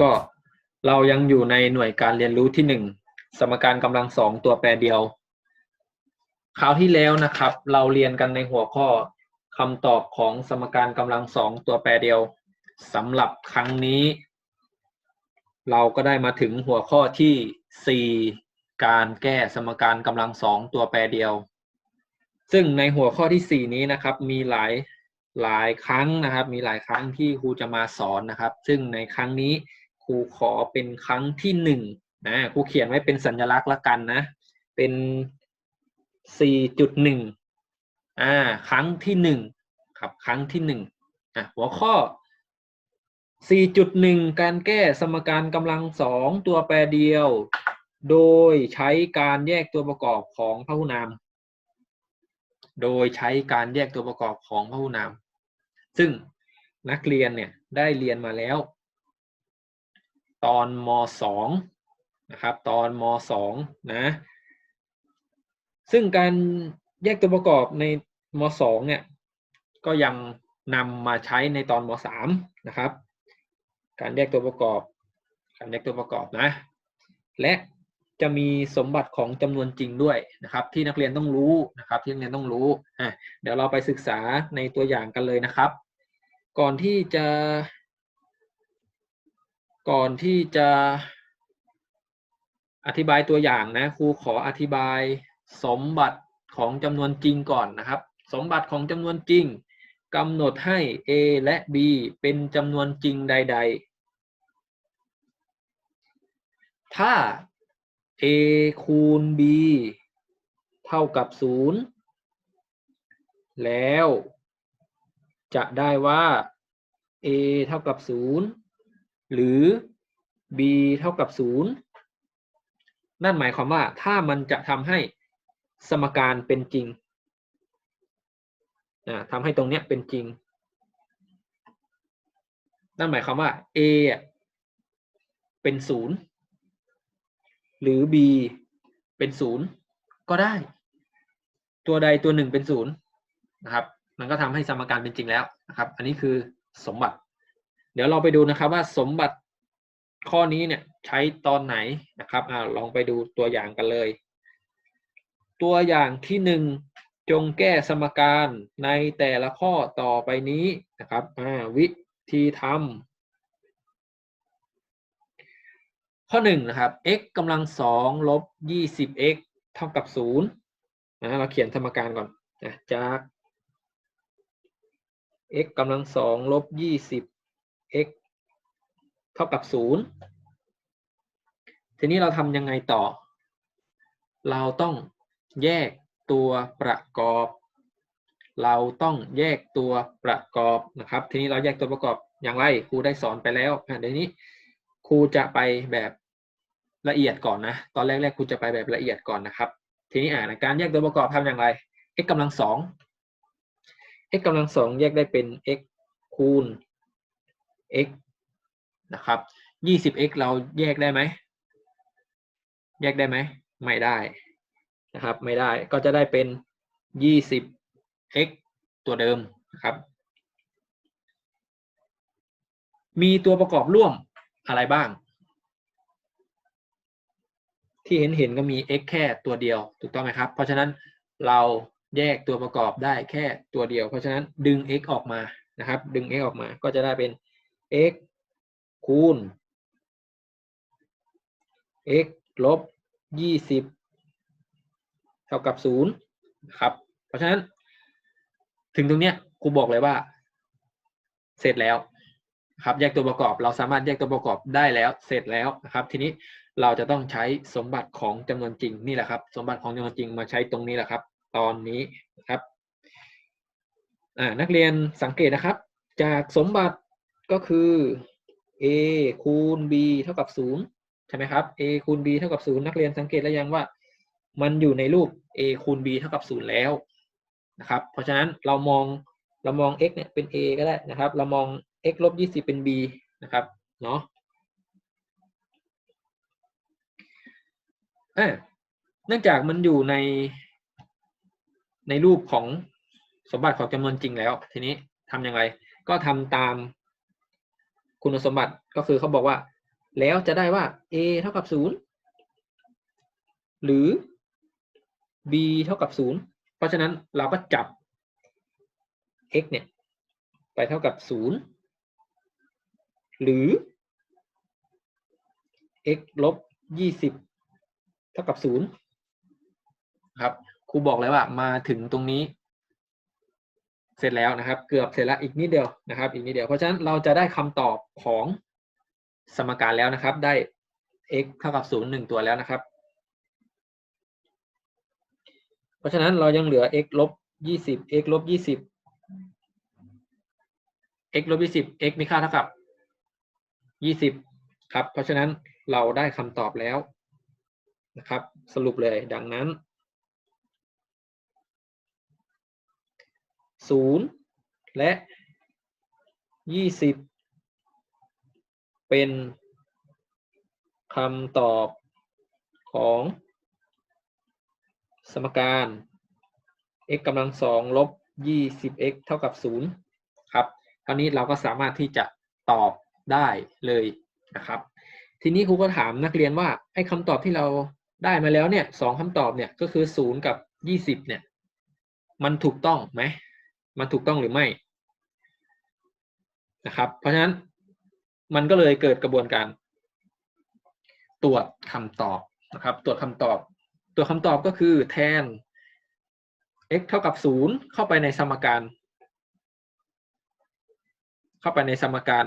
ก็เรายังอยู่ในหน่วยการเรียนรู้ที่หนึ่งสมการกำลังสองตัวแปรเดียว คราวที่แล้วนะครับ เราเรียนกันในหัวข้อคำตอบของสมการกำลังสองตัวแปรเดียวสำหรับครั้งนี้ เราก็ได้มาถึงหัวข้อที่สี่การแก้สมการกำลังสองตัวแปรเดียว ซึ่งในหัวข้อที่สี่นี้นะครับมีหลายหลายครั้งนะครับ มีหลายครั้งที่ครูจะมาสอนนะครับ ซึ่งในครั้งนี้ ครูขอเป็นครั้งที่หนึ่งนะครูเขียนไว้เป็นสัญลักษณ์ละกันนะ เป็นสี่จุดหนึ่งอ่าครั้งที่หนึ่งครับครั้งที่หนึ่งอะหัวข้อ4.1การแก้สมการกำลังสองตัวแปรเดียว โดยใช้การแยกตัวประกอบของพหุนาม โดยใช้การแยกตัวประกอบของพหุนาม ซึ่งนักเรียนเนี่ยได้เรียนมาแล้ว ตอนม2นะครับตอนม2นะซึ่งการแยกตัวประกอบในม2เนี่ยก็ยังนำมาใช้ในตอนม3นะครับ การแยกตัวประกอบ การแยกตัวประกอบนะ และจะมีสมบัติของจำนวนจริงด้วยนะครับ ที่นักเรียนต้องรู้นะครับ ที่นักเรียนต้องรู้อะเดี๋ยวเราไปศึกษาในตัวอย่างกันเลยนะครับ ก่อนที่จะ ก่อนที่จะอธิบายตัวอย่างนะครูขออธิบายสมบัติของจำนวนจริงก่อนนะครับ สมบัติของจำนวนจริงกำหนดให้ a และ b เป็นจำนวนจริงใด ๆ ถ้า a คูณ b เท่ากับ 0 แล้วจะได้ว่า a เท่ากับ 0 หรือ b เท่ากับ 0 นั่นหมายความว่าถ้ามันจะทำให้สมการเป็นจริงนะทำให้ตรงเนี้ยเป็นจริง นั่นหมายความว่า a เป็นศูนย์หรือ b เป็นศูนย์ก็ได้ ตัวใดตัวหนึ่งเป็นศูนย์นะครับ มันก็ทำให้สมการเป็นจริงแล้วนะครับ อันนี้คือสมบัติ เดี๋ยวเราไปดูนะครับว่าสมบัติข้อนี้เนี่ยใช้ตอนไหนนะครับอ่าลองไปดูตัวอย่างกันเลย ตัวอย่างที่หนึ่งจงแก้สมการในแต่ละข้อต่อไปนี้นะครับอ่าวิธีทำข้อหนึ่งนะครับ x กำลังสองลบยี่สิบ x เท่ากับศูนย์นะเราเขียนสมการก่อนนะจาก x กำลังสองลบยี่สิบ x เท่ากับศูนย์ทีนี้เราทำยังไงต่อ เราต้องแยกตัวประกอบ เราต้องแยกตัวประกอบนะครับ ทีนี้เราแยกตัวประกอบอย่างไรครูได้สอนไปแล้วเดี๋ยวนี้ครูจะไปแบบละเอียดก่อนนะ ตอนแรกๆครูจะไปแบบละเอียดก่อนนะครับ ทีนี้อ่านการแยกตัวประกอบทำอย่างไร x กำลังสอง x กำลังสองแยกได้เป็น x คูณ x นะครับยี่สิบ x เราแยกได้ไหม แยกได้ไหม ไม่ได้นะครับ ไม่ได้ก็จะได้เป็นยี่สิบ x ตัวเดิมนะครับ มีตัวประกอบร่วมอะไรบ้าง ที่เห็นเห็นก็มี x แค่ตัวเดียวถูกต้องไหมครับ เพราะฉะนั้นเราแยกตัวประกอบได้แค่ตัวเดียว เพราะฉะนั้นดึง x ออกมานะครับ ดึง x ออกมาก็จะได้เป็น x คูณ x ลบยี่สิบเท่ากับศูนย์ครับ เพราะฉะนั้น ถึงตรงเนี้ยครูบอกเลยว่า เสร็จแล้วครับแยกตัวประกอบ เราสามารถแยกตัวประกอบได้แล้ว เสร็จแล้วนะครับ ทีนี้เราจะต้องใช้สมบัติของจำนวนจริงนี่แหละครับ สมบัติของจำนวนจริงมาใช้ตรงนี้แหละครับ ตอนนี้นะครับนักเรียนสังเกตนะครับ จากสมบัติ ก็คือ a คูณ b เท่ากับศูนย์ใช่ไหมครับ a คูณ b เท่ากับศูนย์นักเรียนสังเกตแล้วยังว่า มันอยู่ในรูป a คูณ b เท่ากับศูนย์แล้วนะครับ เพราะฉะนั้นเรามองเรามอง x เนี่ยเป็น a ก็ได้นะครับ เรามอง x ลบยี่สิบเป็น b นะครับเนาะเนื่องจากมันอยู่ในในรูปของสมบัติของจำนวนจริงแล้ว ทีนี้ทำยังไงก็ทำตาม คุณสมบัติก็คือเขาบอกว่า แล้วจะได้ว่า a เท่ากับศูนย์หรือ b เท่ากับศูนย์เพราะฉะนั้นเราก็จับ x เนี่ย ไปเท่ากับศูนย์หรือ x ลบยี่สิบเท่ากับศูนย์ครับครูบอกเลยว่ามาถึงตรงนี้ เสร็จแล้วนะครับ เกือบเสร็จแล้วอีกนิดเดียวนะครับ อีกนิดเดียวเพราะฉะนั้นเราจะได้คำตอบของสมการแล้วนะครับ ได้ x เท่ากับศูนย์หนึ่งตัวแล้วนะครับ เพราะฉะนั้นเรายังเหลือ x ลบยี่สิบ x ลบยี่สิบ x ลบยี่สิบ x มีค่าเท่ากับยี่สิบครับ เพราะฉะนั้นเราได้คำตอบแล้วนะครับ สรุปเลยดังนั้น ศูนย์และยี่สิบเป็นคำตอบของสมการ x กำลังสองลบยี่สิบ x เท่ากับศูนย์ครับคราวนี้เราก็สามารถที่จะตอบได้เลยนะครับ ทีนี้ครูก็ถามนักเรียนว่าไอ้คำตอบที่เราได้มาแล้วเนี่ยสองคำตอบเนี่ยก็คือศูนย์กับยี่สิบเนี่ยมันถูกต้องไหม มันถูกต้องหรือไม่นะครับ เพราะฉะนั้นมันก็เลยเกิดกระบวนการ ตรวจคำตอบนะครับ ตรวจคำตอบ ตัวคำตอบก็คือแทน x เท่ากับศูนย์เข้าไปในสมการ เข้าไปในสมการ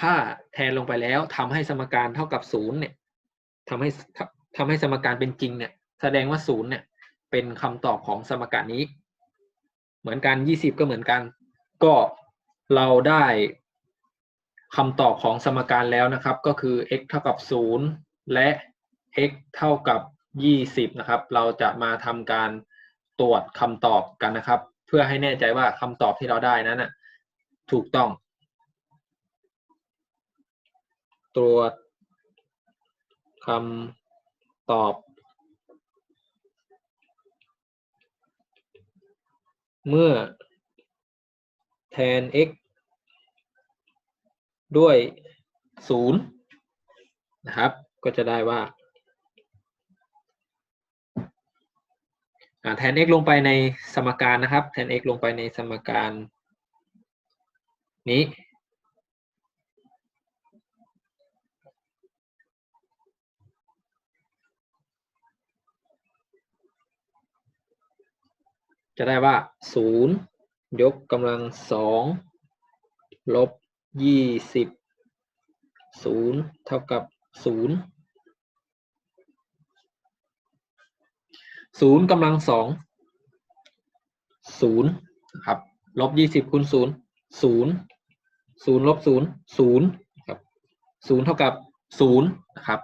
ถ้าแทนลงไปแล้วทำให้สมการเท่ากับศูนย์เนี่ยทำให้ทำให้สมการเป็นจริงเนี่ย แสดงว่าศูนย์เนี่ย เป็นคำตอบของสมการนี้ เหมือนกันยี่สิบก็เหมือนกัน ก็เราได้คำตอบของสมการแล้วนะครับ ก็คือ x เท่ากับศูนย์และ x เท่ากับยี่สิบนะครับ เราจะมาทำการตรวจคำตอบกันนะครับ เพื่อให้แน่ใจว่าคำตอบที่เราได้นั้นนะถูกต้อง ตรวจคำตอบ เมื่อแทน x ด้วย 0 นะครับ ก็จะได้ว่าแทน x ลงไปในสมการนะครับ แทน x ลงไปในสมการนี้ จะได้ว่าศูนย์ยกกำลังสองลบยี่สิบศูนย์เท่ากับศูนย์ศูนย์กำลังสองศูนย์ครับลบยี่สิบคูณศูนย์ศูนย์ศูนย์ลบศูนย์ศูนย์ครับศูนย์เท่ากับศูนย์นะครับ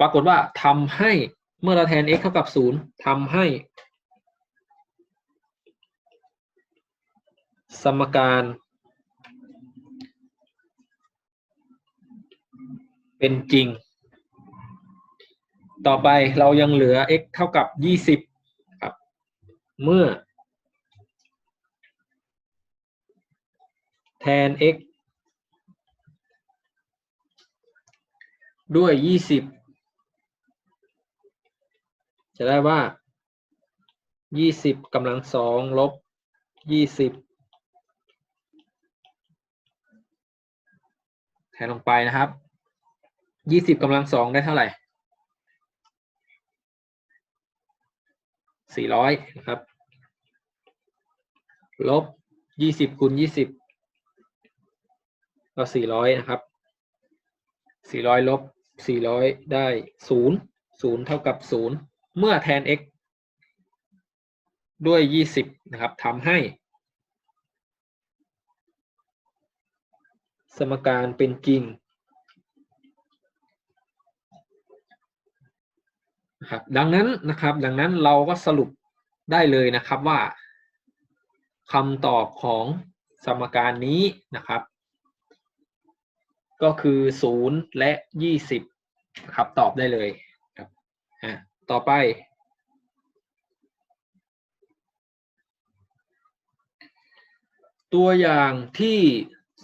ปรากฏว่าทำให้เมื่อเราแทน x เท่ากับศูนย์ทำให้ สมการ เป็นจริง ต่อไปเรายังเหลือ x เท่ากับ 20 ครับ เมื่อ แทน x ด้วย 20 จะได้ว่า 20กำลัง2ลบ 20 แทนลงไปนะครับ ยี่สิบกำลังสองได้เท่าไหร่สี่ร้อยนะครับ ลบยี่สิบคูณยี่สิบก็สี่ร้อยนะครับสี่ร้อยลบสี่ร้อยได้ศูนย์ศูนย์เท่ากับศูนย์เมื่อแทน x ด้วยยี่สิบนะครับทำให้ สมการเป็นจริงนะครับดังนั้นนะครับดังนั้นเราก็สรุปได้เลยนะครับว่าคำตอบของสมการนี้นะครับ ก็คือศูนย์และยี่สิบครับตอบได้เลยครับอ่าต่อไป ตัวอย่างที่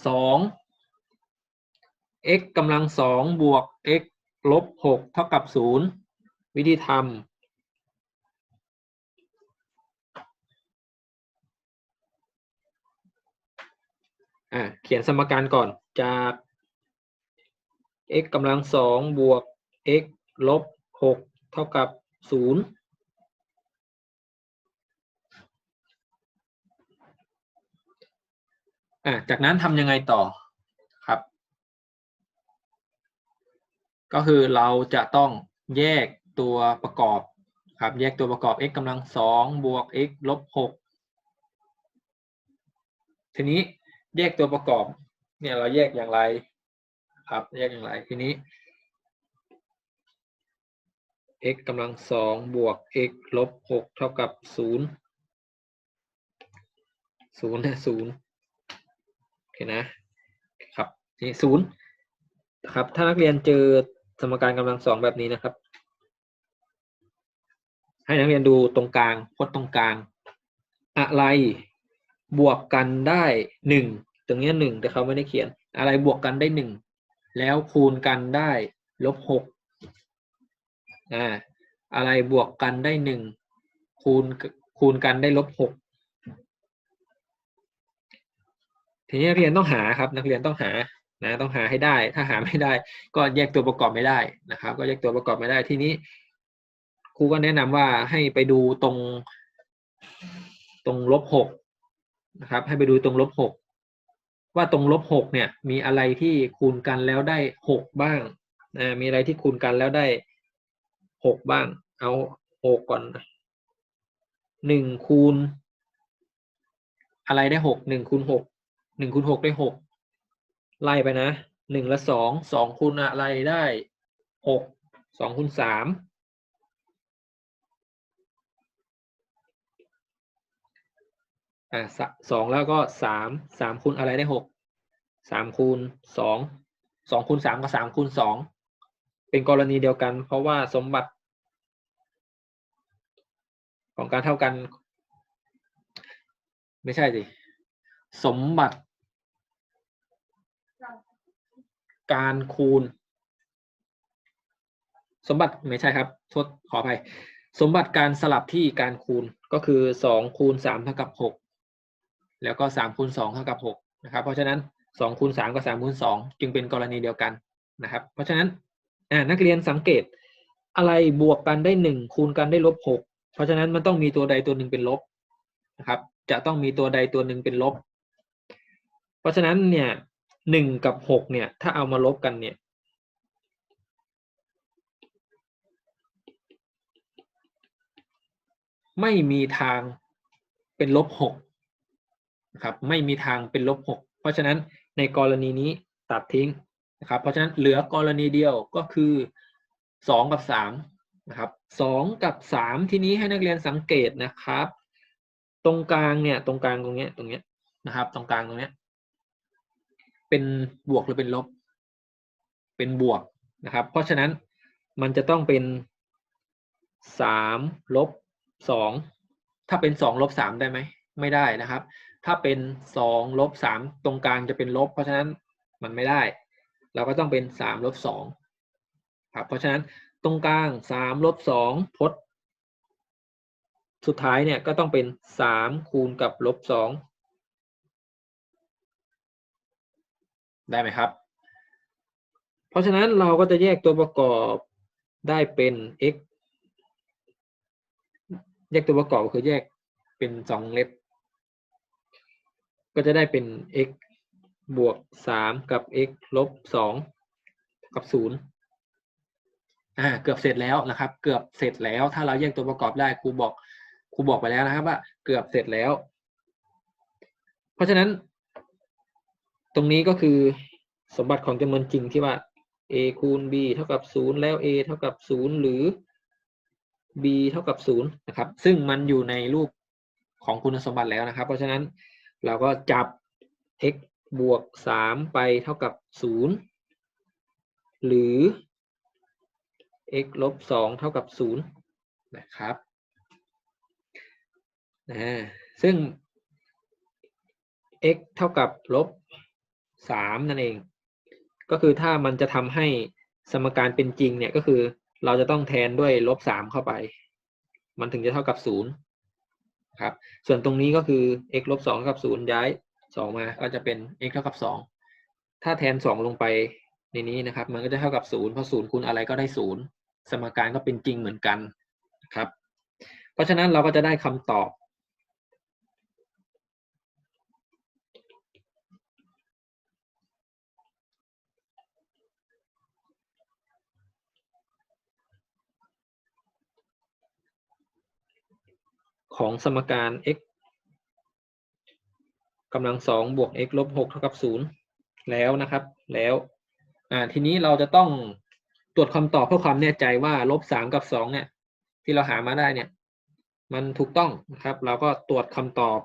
สอง x กำลังสองบวก x ลบหกเท่ากับศูนย์วิธีทำอ่าเขียนสมการก่อนจาก x กำลังสองบวก x ลบหกเท่ากับศูนย์อ่าจากนั้นทำยังไงต่อครับ ก็คือเราจะต้องแยกตัวประกอบครับแยกตัวประกอบ x กำลังสองบวก x ลบหกทีนี้แยกตัวประกอบ เนี่ยเราแยกอย่างไรครับแยกอย่างไรทีนี้ x กำลังสองบวก x ลบหกเท่ากับศูนย์ศูนย์นะศูนย์โอเคนะครับนี่ศูนย์ครับถ้านักเรียนเจอ สมการกำลังสองแบบนี้นะครับ ให้นักเรียนดูตรงกลางพจน์ตรงกลาง อะไรบวกกันได้หนึ่งตรงนี้หนึ่งแต่เขาไม่ได้เขียน อะไรบวกกันได้หนึ่งแล้วคูณกันได้ลบหกอ่าอะไรบวกกันได้หนึ่งคูณคูณกันได้ลบหกทีนี้นักเรียนต้องหาครับ นักเรียนต้องหา นะต้องหาให้ได้ ถ้าหาไม่ได้ ก็แยกตัวประกอบไม่ได้นะครับ ก็แยกตัวประกอบไม่ได้ทีนี้ครูก็แนะนำว่าให้ไปดูตรง ตรงลบหกนะครับ ให้ไปดูตรงลบหกว่าตรงลบหกเนี่ย มีอะไรที่คูณกันแล้วได้หกบ้างนะมีอะไรที่คูณกันแล้วได้หกบ้าง เอาหกก่อนหนึ่งคูณ อะไรได้หกหนึ่งคูณหกหนึ่งคูณหกได้หก ไล่ไปนะหนึ่งและสองสองคูณอะไรได้หกสองคูณสามอ่าสองแล้วก็สามสามคูณอะไรได้หกสามคูณสองสองคูณสามกับสามคูณสองเป็นกรณีเดียวกัน เพราะว่าสมบัติ ของการเท่ากัน ไม่ใช่สิสมบัติ การคูณ สมบัติไม่ใช่ครับโทษขออภัย สมบัติการสลับที่การคูณก็คือสองคูณสามเท่ากับหกแล้วก็สามคูณสองเท่ากับหกนะครับ เพราะฉะนั้นสองคูณสามกับสามคูณสองจึงเป็นกรณีเดียวกันนะครับ เพราะฉะนั้นนักเรียนสังเกตอะไรบวกกันได้หนึ่งคูณกันได้ลบหกเพราะฉะนั้นมันต้องมีตัวใดตัวหนึ่งเป็นลบนะครับ จะต้องมีตัวใดตัวหนึ่งเป็นลบ เพราะฉะนั้นเนี่ย หนึ่งกับหกเนี่ย ถ้าเอามาลบกันเนี่ย ไม่มีทางเป็นลบหกนะครับ ไม่มีทางเป็นลบหกเพราะฉะนั้นในกรณีนี้ตัดทิ้งนะครับ เพราะฉะนั้นเหลือกรณีเดียวก็คือสองกับสามนะครับสองกับสามทีนี้ให้นักเรียนสังเกตนะครับ ตรงกลางเนี่ยตรงกลางตรงเนี้ยตรงเนี้ยนะครับ ตรงกลางตรงเนี้ย เป็นบวกหรือเป็นลบ เป็นบวกนะครับ เพราะฉะนั้นมันจะต้องเป็นสามลบสองถ้าเป็นสองลบสามได้ไหม ไม่ได้นะครับ ถ้าเป็นสองลบสามตรงกลางจะเป็นลบ เพราะฉะนั้นมันไม่ได้ เราก็ต้องเป็นสามลบสองครับเพราะฉะนั้นตรงกลางสามลบสองพจน์ สุดท้ายเนี่ยก็ต้องเป็นสามคูณกับลบสอง ได้ไหมครับ เพราะฉะนั้นเราก็จะแยกตัวประกอบได้เป็น x แยกตัวประกอบคือแยกเป็นสองเล็บ ก็จะได้เป็น x บวกสามกับ x ลบสองกับศูนย์อ่าเกือบเสร็จแล้วนะครับ เกือบเสร็จแล้ว ถ้าเราแยกตัวประกอบได้ครูบอกครูบอกไปแล้วนะครับว่าเกือบเสร็จแล้ว เพราะฉะนั้น ตรงนี้ก็คือสมบัติของจำนวนจริงที่ว่า a คูณ b เท่ากับศูนย์แล้ว a เท่ากับศูนย์หรือ b เท่ากับศูนะครับ ซึ่งมันอยู่ในรูปของคุณสมบัติแล้วนะครับ เพราะฉะนั้นเราก็จับ x บวกสามไปเท่ากับศูนย์หรือ x ลบสองเท่ากับศูนย์นะครับนะซึ่ง x เท่ากับลบ สามนั่นเอง ก็คือถ้ามันจะทำให้สมการเป็นจริงเนี่ยก็คือเราจะต้องแทนด้วยลบสามเข้าไป มันถึงจะเท่ากับศูนย์ครับ ส่วนตรงนี้ก็คือ x ลบสองกับศูนย์ย้ายสองมา ก็จะเป็น x เท่ากับสองถ้าแทนสองลงไปในนี้นะครับ มันก็จะเท่ากับศูนย์เพราะศูนย์คูณอะไรก็ได้ศูนย์สมการก็เป็นจริงเหมือนกันครับ เพราะฉะนั้นเราก็จะได้คำตอบ ของสมการ x กำลังสองบวก x ลบหกเท่ากับศูนย์แล้วนะครับ แล้วอ่าทีนี้เราจะต้องตรวจคำตอบเพื่อความแน่ใจว่าลบสามกับสองเนี่ย ที่เราหามาได้เนี่ย มันถูกต้องนะครับ เราก็ตรวจคำตอบ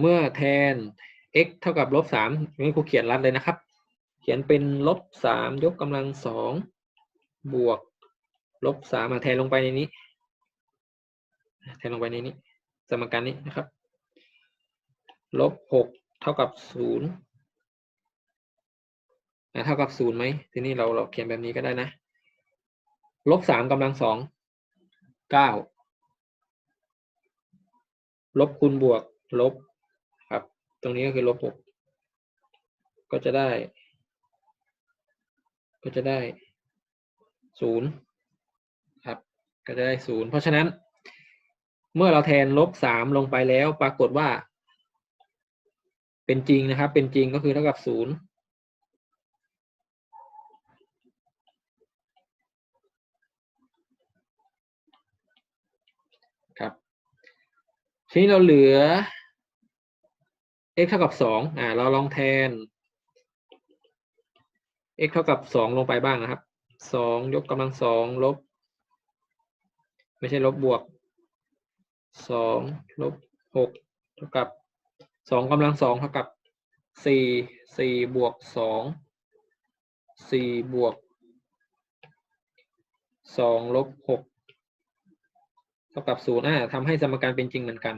เมื่อแทน x เท่ากับลบสามนี่ครูเขียนรัดเลยนะครับ ขียนเป็นลบสามยกกำลังสองบวกลบสามมาแทนลงไปในนี้ แทนลงไปในนี้ สมการนี้นะครับลบหกเท่ากับศูนย์เท่ากับศูนย์ไหมทีนี้เราเราเขียนแบบนี้ก็ได้นะลบสามกำลังสองเก้าลบคูณบวกลบครับ ตรงนี้ก็คือลบหกก็จะได้ ก็จะได้ศูนย์ครับก็จะได้ศูนย์เพราะฉะนั้น เมื่อเราแทนลบสามลงไปแล้วปรากฏว่า เป็นจริงนะครับ เป็นจริงก็คือเท่ากับศูนย์ครับ ทีนี้เราเหลือ x เท่ากับสองอ่า เราลองแทน x เท่ากับสองลงไปบ้างนะครับสองยกกำลังสองลบ ไม่ใช่ลบบวกสองลบหกเท่ากับสองกำลังสองเท่ากับสี่สี่บวกสองสี่บวกสองลบหกเท่ากับศูนย์อ่าทำให้สมการเป็นจริงเหมือนกัน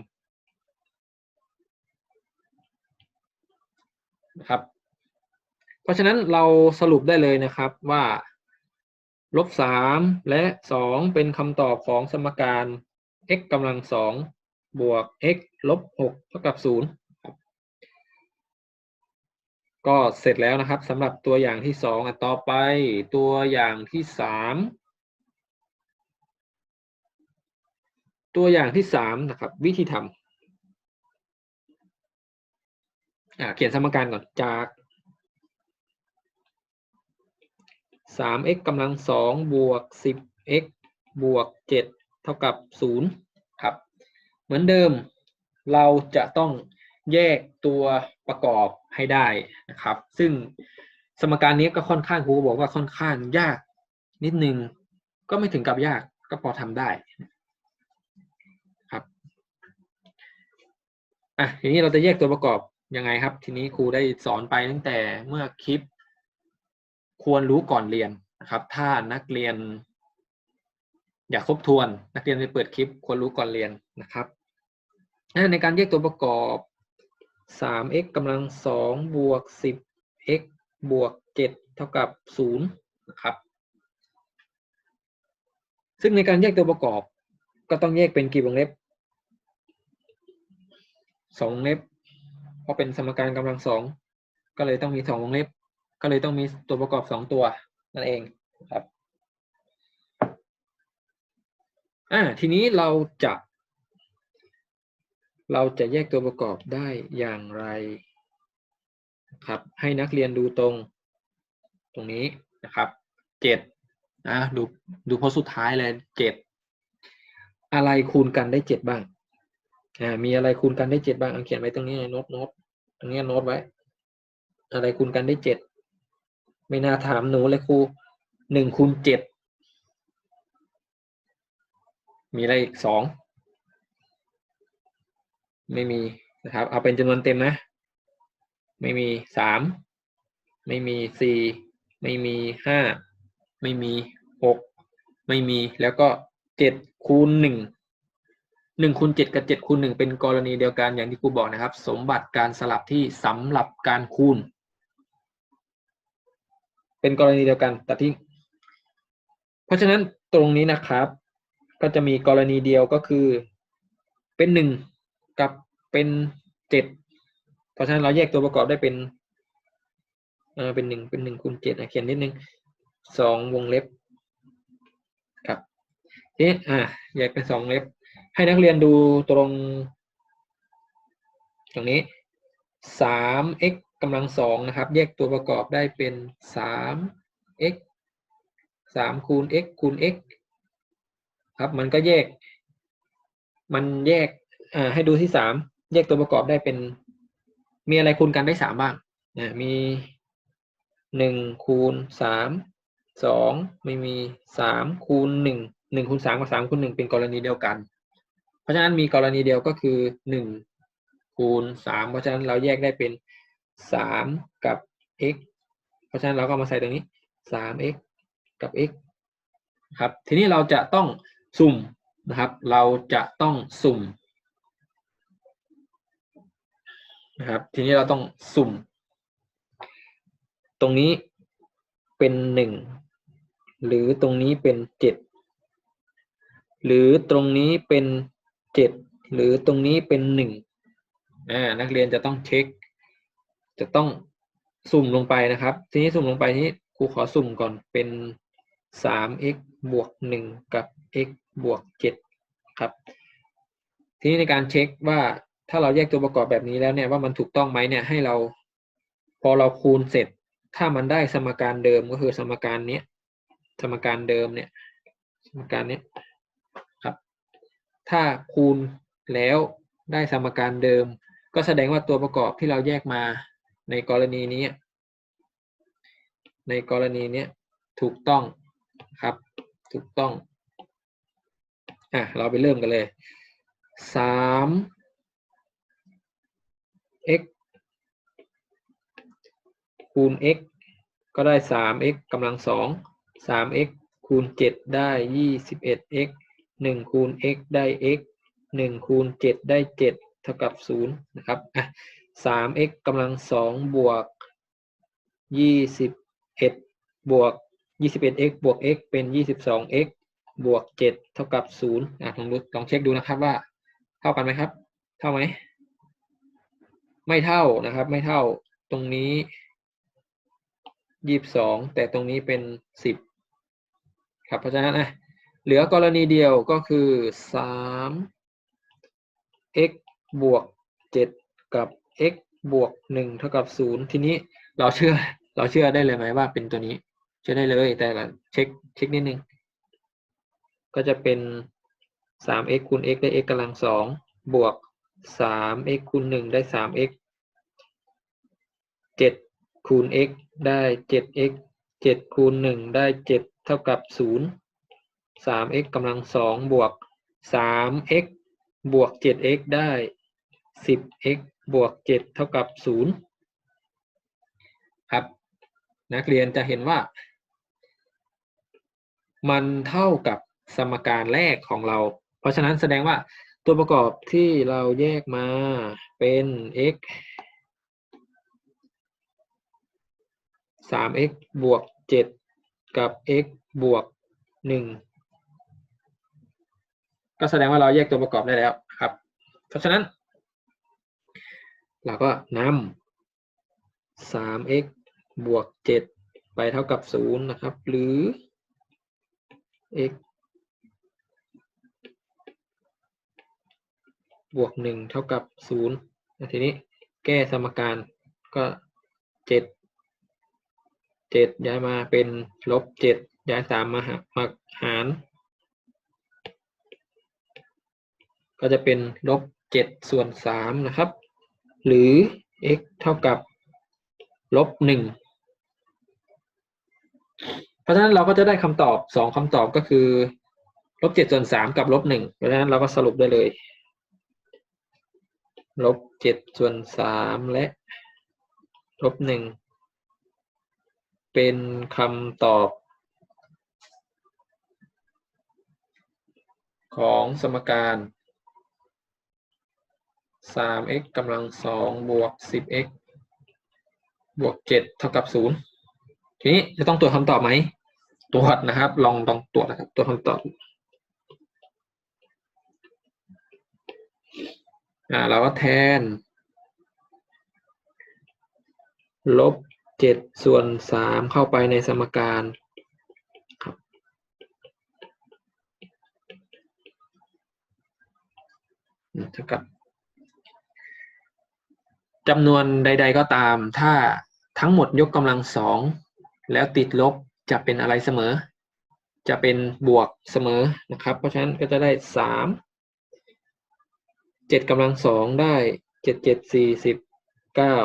นะครับ ราะฉะนั้นเราสรุปได้เลยนะครับว่าลบสามและสองเป็นคำตอบของสมการ x กำลังสองบวก x ลบหกเท่ากับศูนย์ก็เสร็จแล้วนะครับสำหรับตัวอย่างที่สองต่อไปตัวอย่างที่สามตัวอย่างที่สามนะครับ วิธีทำเขียนสมการก่อนจาก สาม x กำลังสองบวกสิบ x บวกเจ็ดเท่ากับศูนย์ครับ เหมือนเดิมเราจะต้องแยกตัวประกอบให้ได้นะครับ ซึ่งสมการนี้ก็ค่อนข้างครูบอกว่าค่อนข้างยากนิดนึง ก็ไม่ถึงกับยากก็พอทำได้ครับอะทีนี้เราจะแยกตัวประกอบยังไงครับ ทีนี้ครูได้สอนไปตั้งแต่เมื่อคลิป ควรรู้ก่อนเรียนนะครับ ถ้านักเรียน อยากทบทวน นักเรียนไปเปิดคลิป ควรรู้ก่อนเรียนนะครับ ในการแยกตัวประกอบ 3x กำลัง 2 บวก 10x บวก 7 เท่ากับ 0 นะครับ ซึ่งในการแยกตัวประกอบ ก็ต้องแยกเป็นกี่วงเล็บสองวงเล็บ เพราะเป็นสมการกำลังสองก็เลยต้องมีสองวงเล็บ ก็เลยต้องมีตัวประกอบสองตัวนั่นเองครับอ่าทีนี้เราจะ เราจะแยกตัวประกอบได้อย่างไรครับ ให้นักเรียนดูตรงตรงนี้นะครับเจ็ดนะดูดูพอสุดท้ายเลยเจ็ดอะไรคูณกันได้เจ็ดบ้างอ่ามีอะไรคูณกันได้เจ็ดบ้างเอาเขียนไว้ตรงนี้โน้ตโน้ตตรงนี้โน้ตไว้ อะไรคูณกันได้เจ็ด ไม่น่าถามหนูเลยครูหนึ่งคูณเจ็ดมีอะไรอีกสองไม่มีนะครับ เอาเป็นจำนวนเต็มนะ ไม่มีสามไม่มีสี่ไม่มีห้าไม่มีหกไม่มีแล้วก็เจ็ดคูณหนึ่งหนึ่งคูณเจ็ดกับเจ็ดคูณหนึ่งเป็นกรณีเดียวกันอย่างที่ครูบอกนะครับ สมบัติการสลับที่สำหรับการคูณ เป็นกรณีเดียวกันตัดทิ้ง เพราะฉะนั้นตรงนี้นะครับ ก็จะมีกรณีเดียวก็คือเป็นหนึ่งกับเป็นเจ็ดเพราะฉะนั้นเราแยกตัวประกอบได้เป็นเออเป็นหนึ่งเป็นหนึ่งคูณเจ็ดนะเขียนนิดนึงสองวงเล็บครับทีนี้อ่าแยกเป็นสองเล็บ ให้นักเรียนดูตรง ตรงนี้สาม x กำลังสองนะครับ แยกตัวประกอบได้เป็นสาม x สามคูณ x คูณ x ครับ มันก็แยก มันแยกให้ดูที่สามแยกตัวประกอบได้เป็น มีอะไรคูณกันได้สามบ้างนะมีหนึ่งคูณสามสองไม่มีสามคูณหนึ่งหนึ่งคูณสามกับสามคูณหนึ่งเป็นกรณีเดียวกัน เพราะฉะนั้นมีกรณีเดียวก็คือหนึ่งคูณสามเพราะฉะนั้นเราแยกได้เป็น สามกับ x เพราะฉะนั้นเราก็มาใส่ตรงนี้สาม x กับ x ครับ ทีนี้เราจะต้องสุ่มนะครับ เราจะต้องสุ่มนะครับ ทีนี้เราต้องสุ่ม ตรงนี้เป็นหนึ่งหรือตรงนี้เป็นเจ็ดหรือตรงนี้เป็นเจ็ดหรือตรงนี้เป็นหนึ่งอ่านักเรียนจะต้องเช็ค จะต้องสุ่มลงไปนะครับ ทีนี้สุ่มลงไปนี้ครูขอสุ่มก่อนเป็นสาม x บวกหนึ่งกับ x บวกเจ็ดครับ ทีนี้ในการเช็คว่าถ้าเราแยกตัวประกอบแบบนี้แล้วเนี่ยว่ามันถูกต้องไหมเนี่ยให้เรา พอเราคูณเสร็จ ถ้ามันได้สมการเดิมก็คือสมการนี้สมการเดิมเนี่ยสมการนี้ครับ ถ้าคูณแล้วได้สมการเดิม ก็แสดงว่าตัวประกอบที่เราแยกมา ในกรณีนี้ ในกรณีนี้ถูกต้องครับ ถูกต้อง อะ เราไปเริ่มกันเลยสาม x คูณ x ก็ได้สาม x กำลังสองสาม x คูณเจ็ดได้ยี่สิบเอ็ด x หนึ่งคูณ x ได้ x หนึ่งคูณเจ็ดได้เจ็ดเท่ากับศูนย์นะครับ อะ สาม x กำลังสองบวกยี่สิบเอ็ดบวกยี่สิบเอ็ด x บวก x เป็นยี่สิบสอง x บวกเจ็ดเท่ากับศูนย์อะลองดูลองเช็คดูนะครับว่า เท่ากันไหมครับ เท่าไหม ไม่เท่านะครับ ไม่เท่า ตรงนี้ยี่สิบสองแต่ตรงนี้เป็นสิบครับ เพราะฉะนั้นนะเหลือกรณีเดียวก็คือสาม x บวกเจ็ดกับ x บวกหนึ่งเท่ากับศูนย์ทีนี้เราเชื่อ เราเชื่อได้เลยไหมว่าเป็นตัวนี้ เชื่อได้เลย แต่เช็คเช็คนิดนึง ก็จะเป็นสาม x คูณ x ได้ x กำลังสองบวกสาม x คูณหนึ่งได้สาม x เจ็ดคูณ x ได้เจ็ด x เจ็ดคูณหนึ่งได้เจ็ดเท่ากับศูนย์สาม x กำลังสองบวกสาม x บวกเจ็ด x ได้สิ บวกเจ็ดเท่ากับศูนย์ครับ นักเรียนจะเห็นว่า มันเท่ากับสมการแรกของเรา เพราะฉะนั้นแสดงว่าตัวประกอบที่เราแยกมาเป็น x สาม x บวกเจ็ดกับ x บวกหนึ่งก็แสดงว่าเราแยกตัวประกอบได้แล้วครับ เพราะฉะนั้น เราก็นำสาม x บวกเจ็ดไปเท่ากับศูนะครับ หรือ x บวกหนึ่งเท่ากับศูนทีนี้แก้สมการก็เจ็ดเจ็ดย้ายมาเป็นลบเจ็ดย้ายสามาหามาหาร ก็จะเป็นลบเจ็ดส่วนสามนะครับ หรือ x เท่ากับลบหนึ่งเพราะฉะนั้นเราก็จะได้คำตอบสองคำตอบก็คือลบเจ็ดส่วนสามกับลบหนึ่งเพราะฉะนั้นเราก็สรุปได้เลยลบเจ็ดส่วนสามและลบหนึ่งเป็นคำตอบ ของสมการ สาม x กำลังสองบวกสิบ x บวกเจ็ดเท่ากับศูนย์ทีนี้จะต้องตรวจคำตอบไหม ตรวจนะครับ ลองลองตรวจนะครับ ตรวจคำตอบอ่าเราก็แทน ลบเจ็ดส่วนสามเข้าไปในสมการครับเท่ากับ จำนวนใด ๆ ก็ตาม ถ้าทั้งหมดยกกำลังสองแล้วติดลบจะเป็นอะไรเสมอ จะเป็นบวกเสมอนะครับ เพราะฉะนั้นก็จะได้สามเจ็ดกำลังสองได้เจ็ดเจ็ดสี่สิบเก้า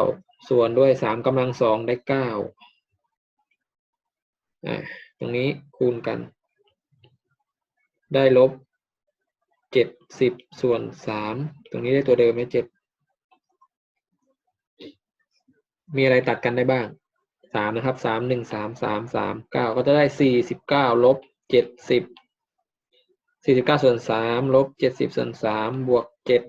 ส่วนด้วยสามกำลังสองได้เก้าตรงนี้คูณกัน ได้ลบเจ็ดสิบส่วนสามตรงนี้ได้ตัวเดิมไหมเจ็ด มีอะไรตัดกันได้บ้างสามนะครับสามหนึ่งสามสามสามเก้าก็จะได้สี่สิบเก้าลบเจ็ดสิบสี่สิบเก้าส่วนสามลบเจ็ดสิบส่วนสามบวกเจ็ด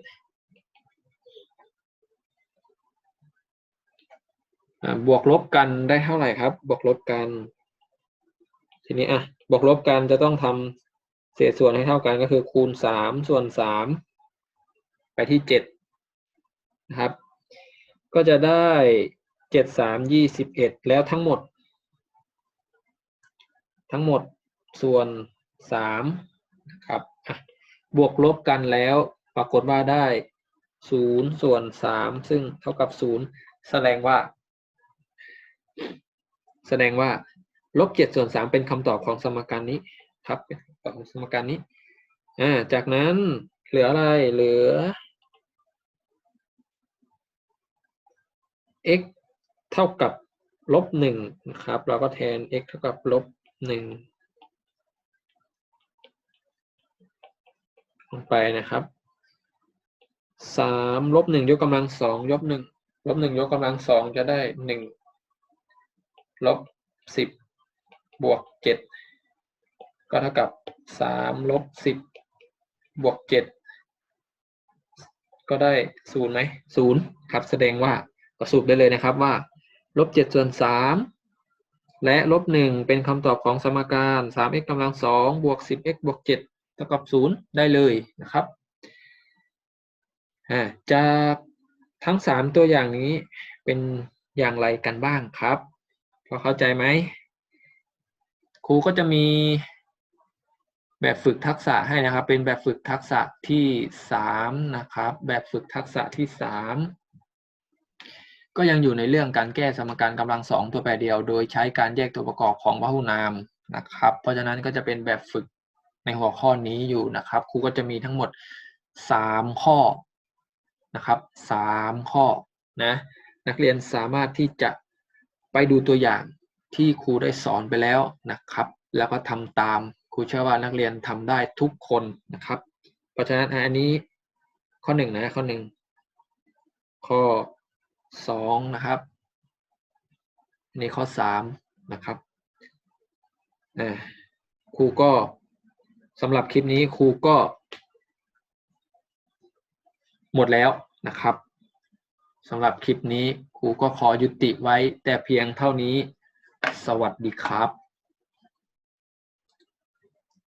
บวกลบกันได้เท่าไหร่ครับ บวกลบกัน ทีนี้อะบวกลบกันจะต้องทำเศษส่วนให้เท่ากันก็คือคูณสามส่วนสามไปที่เจ็ดนะครับ ก็จะได้ เจ็ดสามยี่สิบเอ็ดแล้วทั้งหมด ทั้งหมดส่วนสามนะครับบวกลบกันแล้วปรากฏว่าได้ศูนย์ส่วนสามซึ่งเท่ากับศูนย์แสดงว่า แสดงว่าลบเจ็ดส่วนสามเป็นคำตอบของสมการนี้ครับเป็นคำตอบของสมการนี้อ่าจากนั้นเหลืออะไรเหลือ x เท่ากับลบหนึ่งนะครับ เราก็แทน x เท่ากับลบหนึ่งลงไปนะครับสามลบหนึ่งยกกำลังสองยกหนึ่งลบหนึ่งยกกำลังสองจะได้หนึ่งลบสิบบวกเจ็ดก็เท่ากับสามลบสิบบวกเจ็ดก็ได้ศูนย์ไหมศูนย์ครับแสดงว่าก็สรุปได้เลยนะครับว่า ลบเจ็ดส่วนสามและลบหนึ่งเป็นคำตอบของสมการสาม x กำลังสองบวกสิบ x บวกเจ็ดเท่ากับศูนย์ได้เลยนะครับอ่าจากทั้งสามตัวอย่างนี้เป็นอย่างไรกันบ้างครับ พอเข้าใจไหม ครูก็จะมีแบบฝึกทักษะให้นะครับ เป็นแบบฝึกทักษะที่สามนะครับ แบบฝึกทักษะที่สาม ก็ยังอยู่ในเรื่องการแก้สมการกำลังสองตัวแปรเดียว โดยใช้การแยกตัวประกอบของพหุนามนะครับ เพราะฉะนั้นก็จะเป็นแบบฝึกในหัวข้อนี้อยู่นะครับครูก็จะมีทั้งหมดสามข้อนะครับสามข้อนะนักเรียนสามารถที่จะไปดูตัวอย่างที่ครูได้สอนไปแล้วนะครับ แล้วก็ทำตามครูเชื่อว่านักเรียนทำได้ทุกคนนะครับ เพราะฉะนั้นอันนี้ข้อหนึ่งนะข้อหนึ่งข้อ สองนะครับอันนี้ข้อสามนะครับครูก็สำหรับคลิปนี้ครูก็ หมดแล้วนะครับสำหรับคลิปนี้ครูก็ขอยุติไว้แต่เพียงเท่านี้ สวัสดีครับ